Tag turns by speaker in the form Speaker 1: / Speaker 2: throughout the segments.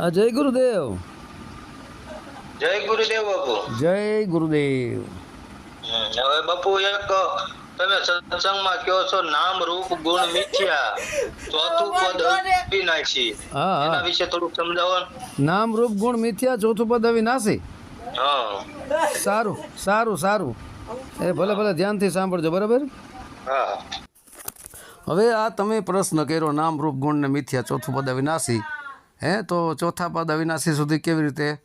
Speaker 1: હા જય ગુરુદેવ.
Speaker 2: જય ગુરુદેવ બાપુ.
Speaker 1: જય ગુરુદેવ.
Speaker 2: હવે બાપુ એક તમે સત્સંગમાં કહો છો નામ રૂપ ગુણ મિથ્યા. ચોથું પદ અવિનાશી.
Speaker 1: હા.
Speaker 2: એના વિશે થોડુંક સમજાવો.
Speaker 1: નામ રૂપ ગુણ મિથ્યા ચોથું પદ અવિનાશી?
Speaker 2: હા.
Speaker 1: સારું સારું સારું. એ ભલે ભલે ધ્યાનથી સાંભળજો બરાબર?
Speaker 2: હા.
Speaker 1: હવે આ તમે પ્રશ્ન કર્યો નામ રૂપ ગુણ ને મિથ્યા ચોથું પદ અવિનાશી. હે? તો ચોથા પદ અવિનાશી સુધી કેવી રીતે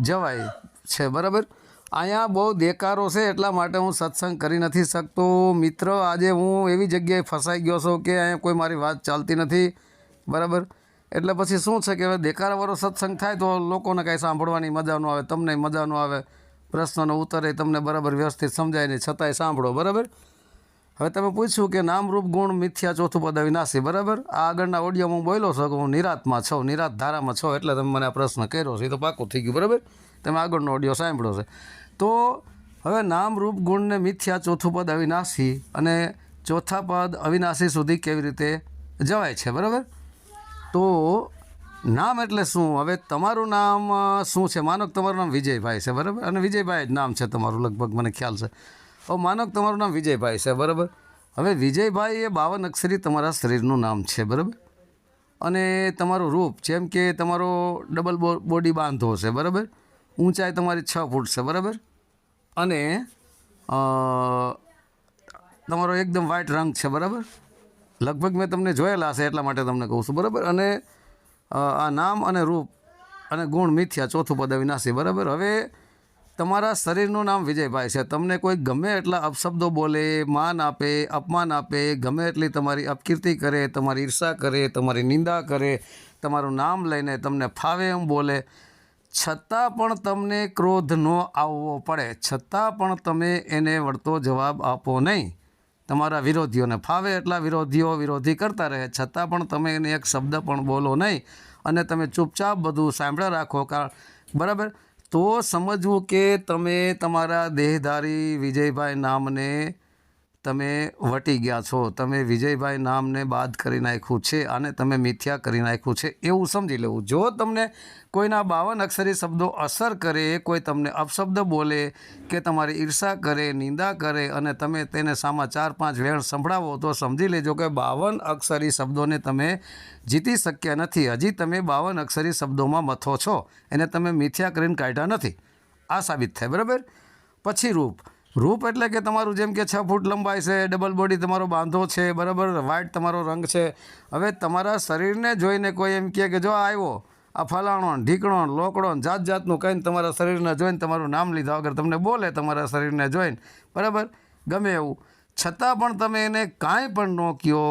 Speaker 1: જવાય છે, બરાબર? અહીંયા બહુ દેકારો છે, એટલા માટે હું સત્સંગ કરી નથી શકતો. મિત્ર, આજે હું એવી જગ્યાએ ફસાઈ ગયો છું કે અહીંયા કોઈ મારી વાત ચાલતી નથી, બરાબર? એટલે પછી શું છે કે હવે દેકારાવાળો સત્સંગ થાય તો લોકોને કાંઈ સાંભળવાની મજા ન આવે, તમને મજા ન આવે. પ્રશ્નનો ઉત્તરે તમને બરાબર વ્યવસ્થિત સમજાય નહીં, છતાંય સાંભળો, બરાબર? હવે તમે પૂછ્યું કે નામ રૂપ ગુણ મિથ્યા ચોથું પદ અવિનાશી, બરાબર? આ આગળના ઓડિયોમાં હું બોલ્યો છો કે હું નિરાતમાં છું નિરાત ધારામાં છો એટલે તમે મને આ પ્રશ્ન કર્યો છે, એ તો પાકું થઈ ગયું, બરાબર? તમે આગળનો ઓડિયો સાંભળ્યો છે. તો હવે નામ રૂપ ગુણ મિથ્યા ચોથું પદ અવિનાશી અને ચોથા પદ અવિનાશી સુધી કેવી રીતે જવાય છે, બરાબર? તો નામ એટલે શું? હવે તમારું નામ શું છે? માનો તમારું નામ વિજયભાઈ છે, બરાબર? અને વિજયભાઈ જ નામ છે તમારું, લગભગ મને ખ્યાલ છે. હવે માનો કે તમારું નામ વિજયભાઈ છે, બરાબર? હવે વિજયભાઈ એ બાવન અક્ષરી તમારા શરીરનું નામ છે, બરાબર? અને તમારું રૂપ, જેમ કે તમારો ડબલ બોડી બાંધો છે, બરાબર? ઊંચાઈ તમારી છ ફૂટ છે, બરાબર? અને તમારો એકદમ વ્હાઇટ રંગ છે, બરાબર? લગભગ મેં તમને જોયેલા હશે એટલા માટે તમને કહું છું, બરાબર? અને આ નામ અને રૂપ અને ગુણ મિથ્યા ચોથું પદ અવિનાશી, બરાબર? હવે તમારા શરીરનું નામ વિજયભાઈ છે. તમને કોઈ ગમે એટલા અપશબ્દો બોલે, માન આપે, અપમાન આપે, ગમે એટલી તમારી અપકીર્તિ કરે, તમારી ઈર્ષા કરે, તમારી નિંદા કરે, તમારું નામ લઈને તમને ફાવે એમ બોલે, છતાં પણ તમને ક્રોધ ન આવવો પડે, છતાં પણ તમે એને વળતો જવાબ આપો નહીં. તમારા વિરોધીઓને ફાવે એટલા વિરોધીઓ વિરોધી કરતા રહે, છતાં પણ તમે એને એક શબ્દ પણ બોલો નહીં. અને તમે ચૂપચાપ બધું સાંભળ્યા રાખો કારણ બરાબર? તો સમજવું કે તમે તમારા દેહધારી વિજયભાઈ નામને તમે વટી ગયા છો, તમે વિજયભાઈ નામને બાદ કરી નાખ્યું છે અને તમે મિથ્યા કરી નાખ્યું છે, એવું સમજી લેવું. જો તમને કોઈના બાવન અક્ષરી શબ્દો અસર કરે, કોઈ તમને અપશબ્દ બોલે કે તમારી ઈર્ષા કરે, નિંદા કરે અને તમે તેને સામા ચાર પાંચ વેણ સંભળાવો, તો સમજી લેજો કે બાવન અક્ષરી શબ્દોને તમે જીતી શક્યા નથી. હજી તમે બાવન અક્ષરી શબ્દોમાં મથો છો, એને તમે મિથ્યા કરીને કાઢ્યા નથી. આ સાબિત થાય, બરાબર? પછી રૂપ. રૂપ એટલે કે તમારું જેમ કે છ ફૂટ લંબાઈ છે ડબલ બોડી તમારો બાંધો છે, બરાબર? વ્હાઇટ તમારો રંગ છે. હવે તમારા શરીરને જોઈને કોઈ એમ કહે કે જો આવ્યો, આ ફલાણો ઢીકણો લોકડો જાત જાતનું કહીને તમારા શરીરને જોઈને તમારું નામ લીધા વગર તમને બોલે તમારા શરીરને જોઈને. બરાબર? ગમે એવું. છતાં પણ તમે એને કાંઈ પણ ન કહો,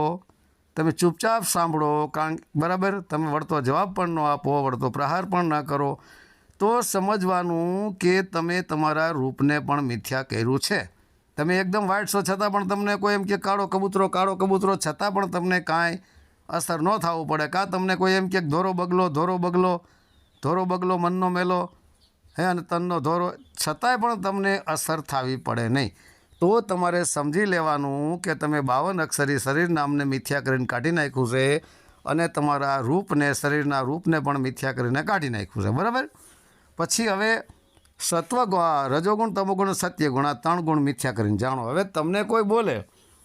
Speaker 1: તમે ચૂપચાપ સાંભળો કારણ બરાબર? તમે વળતો જવાબ પણ ન આપો, વળતો પ્રહાર પણ ન કરો. તો સમજવાનું કે તમે તમારા રૂપને પણ મિથ્યા કર્યું છે. તમે એકદમ વાઇટ છો છતાં પણ તમને કોઈ એમ કે કાળો કબૂતરો કાળો કબૂતરો છતાં પણ તમને કાંઈ અસર ન થવું પડે. કાં તમને કોઈ એમ કે ધોરો બગલો ધોરો બગલો ધોરો બગલો મનનો મેલો, હે, અને તનનો ધોરો, છતાંય પણ તમને અસર થવી પડે નહીં. તો તમારે સમજી લેવાનું કે તમે બાવન અક્ષરી શરીર નામને મિથ્યા કરીને કાઢી નાખ્યું છે અને તમારા રૂપને, શરીરના રૂપને પણ મિથ્યા કરીને કાઢી નાખ્યું છે. બરાબર? પછી હવે સત્વ રજોગુણ, તમોગુણ સત્યગુણ આ ત્રણ ગુણ મિથ્યા કરીને જાણો. હવે તમને કોઈ બોલે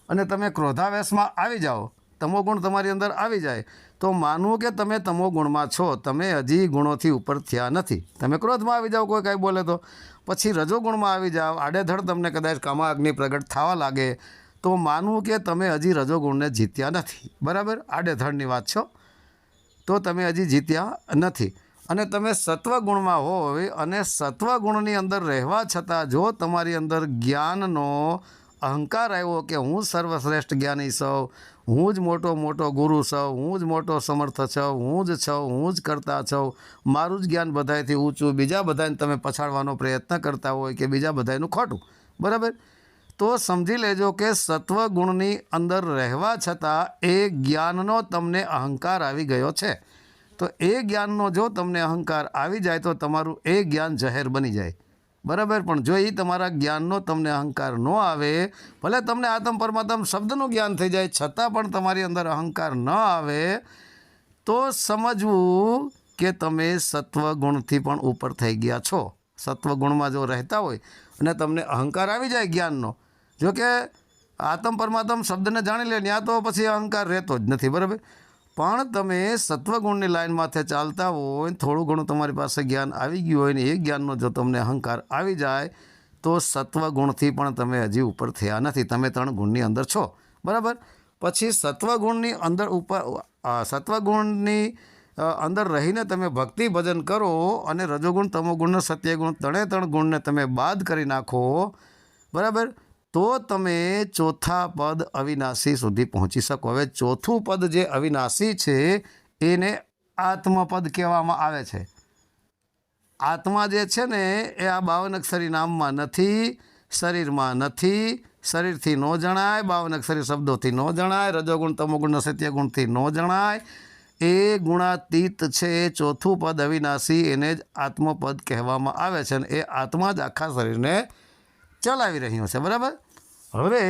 Speaker 1: અને તમે ક્રોધાવેશમાં આવી જાઓ, તમોગુણ તમારી અંદર આવી જાય, તો માનવું કે તમે તમોગુણમાં છો, તમે હજી ગુણોથી ઉપર થયા નથી. તમે ક્રોધમાં આવી જાઓ, કોઈ કાંઈ બોલે તો. પછી રજોગુણમાં આવી જાઓ, આડેધડ તમને કદાચ કામાગ્નિ પ્રગટ થવા લાગે, તો માનવું કે તમે હજી રજોગુણને જીત્યા નથી. બરાબર? આડેધડની વાત છો. તો તમે હજી જીત્યા નથી. અને તમે સત્વગુણમાં હોય અને સત્વગુણની અંદર રહેવા છતાં જો તમારી અંદર જ્ઞાનનો અહંકાર આવ્યો કે હું સર્વશ્રેષ્ઠ જ્ઞાની સૌ હું જ મોટો મોટો ગુરુ સૌ હું જ મોટો સમર્થ છું, હું જ છું, હું જ કરતા છું, મારું જ જ્ઞાન બધાયથી ઊંચું, બીજા બધાને તમે પછાડવાનો પ્રયત્ન કરતા હોય કે બીજા બધાનું ખોટું. બરાબર? તો સમજી લેજો કે સત્વગુણની અંદર રહેવા છતાં એ જ્ઞાનનો તમને અહંકાર આવી ગયો છે. તો એ જ્ઞાનનો જો તમને અહંકાર આવી જાય તો તમારું એ જ્ઞાન જાહેર બની જાય. બરાબર? પણ જો એ તમારા જ્ઞાનનો તમને અહંકાર ન આવે, ભલે તમને આત્મ પરમાત્મ શબ્દનું જ્ઞાન થઈ જાય, છતાં પણ તમારી અંદર અહંકાર ન આવે, તો સમજવું કે તમે સત્વગુણથી પણ ઉપર થઈ ગયા છો. સત્વગુણમાં જો રહેતા હોય અને તમને અહંકાર આવી જાય જ્ઞાનનો, જો કે આત્મ પરમાત્મ શબ્દને જાણી લે ત્યાં તો પછી અહંકાર રહેતો જ નથી, બરાબર? પણ તમે સત્વગુણની લાઇનમાંથી માથે ચાલતા હોય, થોડું ઘણું તમારી પાસે જ્ઞાન આવી ગયું હોય ને એ જ્ઞાનનો જો તમને અહંકાર આવી જાય, તો સત્વગુણથી પણ તમે હજી ઉપર થયા નથી. તમે ત્રણ ગુણની અંદર છો. બરાબર? પછી સત્વગુણની અંદર ઉપર સત્વગુણની અંદર રહીને તમે ભક્તિ ભજન કરો અને રજોગુણ તમોગુણ સત્યગુણ ત્રણે ત્રણ ગુણને તમે બાદ કરી નાખો. બરાબર? તો તમે ચોથા પદ અવિનાશી સુધી પહોંચી શકો. હવે ચોથું પદ જે અવિનાશી છે, એને આત્મપદ કહેવામાં આવે છે. આત્મા જે છે ને, એ આ બાવન અક્ષરી નામમાં નથી, શરીરમાં નથી, શરીરથી ન જણાય બાવન અક્ષરી શબ્દોથી ન જણાય, રજોગુણ, તમોગુણ ને સત્યગુણથી ન જણાય. એ ગુણાતીત છે, ચોથું પદ અવિનાશી, એને જ આત્મપદ કહેવામાં આવે છે અને એ આત્મા જ આખા શરીરને ચલાવી રહ્યું છે, બરાબર? હવે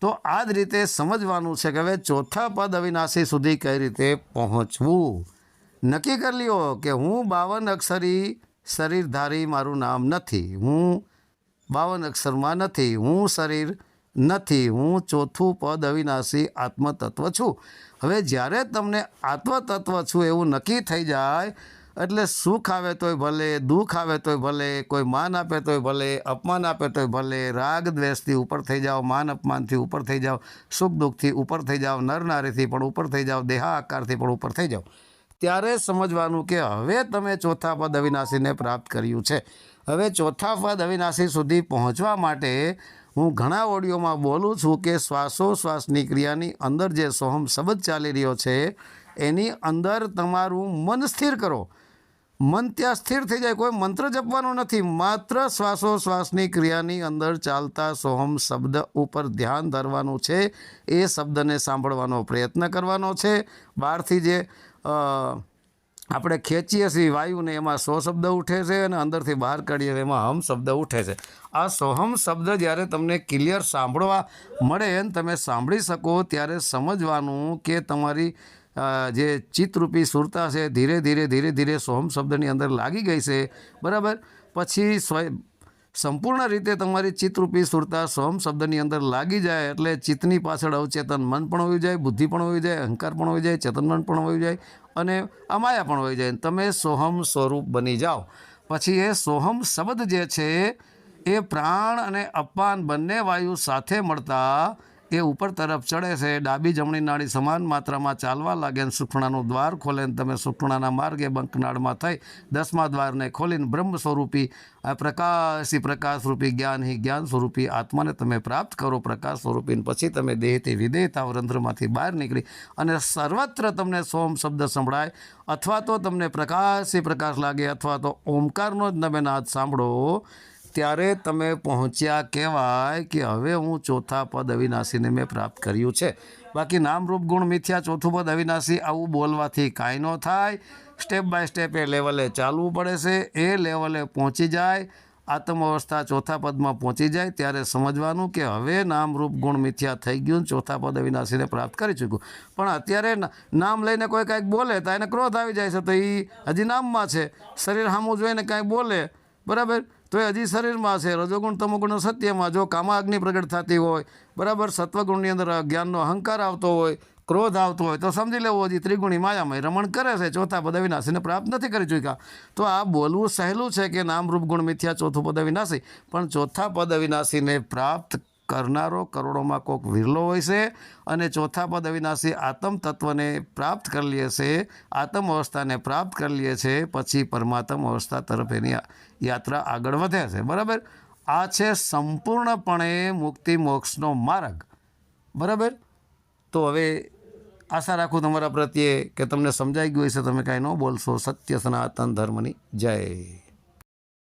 Speaker 1: તો આ જ રીતે સમજવાનું છે કે હવે ચોથા પદ અવિનાશી સુધી કઈ રીતે પહોંચવું? નક્કી કરી લ્યો કે હું બાવન અક્ષરી શરીરધારી મારું નામ નથી, હું બાવન અક્ષરમાં નથી, હું શરીર નથી, હું ચોથું પદ અવિનાશી આત્મતત્વ છું. હવે જ્યારે તમને આત્મતત્વ છું એવું નક્કી થઈ જાય એટલે સુખ આવે તોય ભલે, દુઃખ આવે તોય ભલે, કોઈ માન આપે તોય ભલે, અપમાન આપે તોય ભલે, રાગ દ્વેષથી ઉપર થઈ જાઓ, માન અપમાનથી ઉપર થઈ જાઓ, સુખ દુઃખથી ઉપર થઈ જાઓ, નરનારીથી પણ ઉપર થઈ જાઓ, દેહાકારથી પણ ઉપર થઈ જાઓ. ત્યારે સમજવાનું કે હવે તમે ચોથા પદ અવિનાશીને પ્રાપ્ત કર્યું છે. હવે ચોથા પદ અવિનાશી સુધી પહોંચવા માટે હું ઘણા ઓડિયોમાં બોલું છું કે શ્વાસોશ્વાસની ક્રિયાની અંદર જે સોહમ શબ્દ ચાલી રહ્યો છે, એની અંદર તમારું મન સ્થિર કરો. મન ત્યાં સ્થિર થઈ જાય, કોઈ મંત્ર જપવાનો નથી. માત્ર શ્વાસોશ્વાસની ક્રિયાની અંદર ચાલતા સોહમ શબ્દ ઉપર ધ્યાન ધરવાનું છે. એ શબ્દને સાંભળવાનો પ્રયત્ન કરવાનો છે. બહારથી જે આપણે ખેંચીએ છીએ વાયુને, એમાં સો શબ્દ ઉઠે છે અને અંદરથી બહાર કાઢીએ એમાં હમ શબ્દ ઉઠે છે. આ સોહમ શબ્દ જ્યારે તમને ક્લિયર સાંભળવા મળે ને તમે સાંભળી શકો ત્યારે સમજવાનું કે તમારી જે ચિત્તરૂપી સુરતા છે, ધીરે ધીરે ધીરે ધીરે સોહમ શબ્દની અંદર લાગી ગઈ છે, બરાબર? પછી સ્વયં સંપૂર્ણ રીતે તમારી ચિત્તરૂપી સુરતા સોમ શબ્દની અંદર લાગી જાય એટલે ચિત્તની પાછળ અવચેતન મન પણ હોઈ જાય, બુદ્ધિ પણ હોઈ જાય, અહંકાર પણ હોઈ જાય, ચેતન મન પણ હોઈ જાય અને અમાયા પણ હોઈ જાય. તમે સોહમ સ્વરૂપ બની જાઓ. પછી એ સોહમ શબ્દ જે છે, એ પ્રાણ અને અપાન બંને વાયુ સાથે મળતા એ ઉપર તરફ ચડે છે. ડાબી જમણી નાળી સમાન માત્રામાં ચાલવા લાગે અને સુખણાનું દ્વાર ખોલે ને તમે સુખણાના માર્ગે બંકનાળમાં થઈ દસમા દ્વારને ખોલીને બ્રહ્મ સ્વરૂપી, આ પ્રકાશી પ્રકાશરૂપી જ્ઞાન હિ જ્ઞાન સ્વરૂપી આત્માને તમે પ્રાપ્ત કરો. પ્રકાશ સ્વરૂપીને પછી તમે દેહથી વિદેહતા રંધ્રમાંથી બહાર નીકળી અને સર્વત્ર તમને સોમ શબ્દ સંભળાય. અથવા તો તમને પ્રકાશી પ્રકાશ લાગે અથવા તો ઓમકારનો જ તમે નાદ સાંભળો. ત્યારે તમે પહોંચ્યા કહેવાય કે હવે હું ચોથા પદ અવિનાશીને મેં પ્રાપ્ત કર્યું છે. બાકી નામ રૂપ ગુણ મિથ્યા ચોથું પદ અવિનાશી આવું બોલવાથી કાંઈ ન થાય. સ્ટેપ બાય સ્ટેપ એ લેવલે ચાલવું પડે છે. એ લેવલે પહોંચી જાય. આત્મ અવસ્થા ચોથા પદમાં પહોંચી જાય ત્યારે સમજવાનું કે હવે નામ રૂપ ગુણ મિથ્યા થઈ ગયું ચોથા પદ અવિનાશીને પ્રાપ્ત કરી ચૂક્યું. પણ અત્યારે નામ લઈને કોઈ કાંઈક બોલે તો એને ક્રોધ આવી જાય છે તો એ હજી નામમાં છે. શરીર સામું જોઈને કાંઈ બોલે. બરાબર? તો એ હજી શરીરમાં છે. રજોગુણ તમોગુણ સત્યમાં. જો કામાગ્નિ પ્રગટ થતી હોય, બરાબર સત્વગુણની અંદર જ્ઞાનનો અહંકાર આવતો હોય, ક્રોધ આવતો હોય, તો સમજી લેવો હજી ત્રિગુણી માયામય. રમણ કરે છે. ચોથા પદ વિનાશીને પ્રાપ્ત નથી કરી ચૂક્યા. તો આ બોલવું સહેલું છે કે નામ રૂપ ગુણ મિથ્યા ચોથું પદ વિનાશી? પણ ચોથા પદ વિનાશીને પ્રાપ્ત કરનારો કરોડોમાં કોક વિરલો હોય છે અને ચોથા પદ અવિનાશી આત્મ તત્વને પ્રાપ્ત કરી લે છે, આત્મ અવસ્થાને પ્રાપ્ત કરી લે છે, પછી પરમાત્મ અવસ્થા તરફ એની યાત્રા આગળ વધે છે. બરાબર? આ છે સંપૂર્ણપણે મુક્તિ મોક્ષનો માર્ગ. બરાબર? તો હવે આશા રાખું તમારા પ્રત્યે કે તમને સમજાઈ ગયું હશે, તમે કાંઈ ન બોલશો. સત્ય સનાતન ધર્મની જય.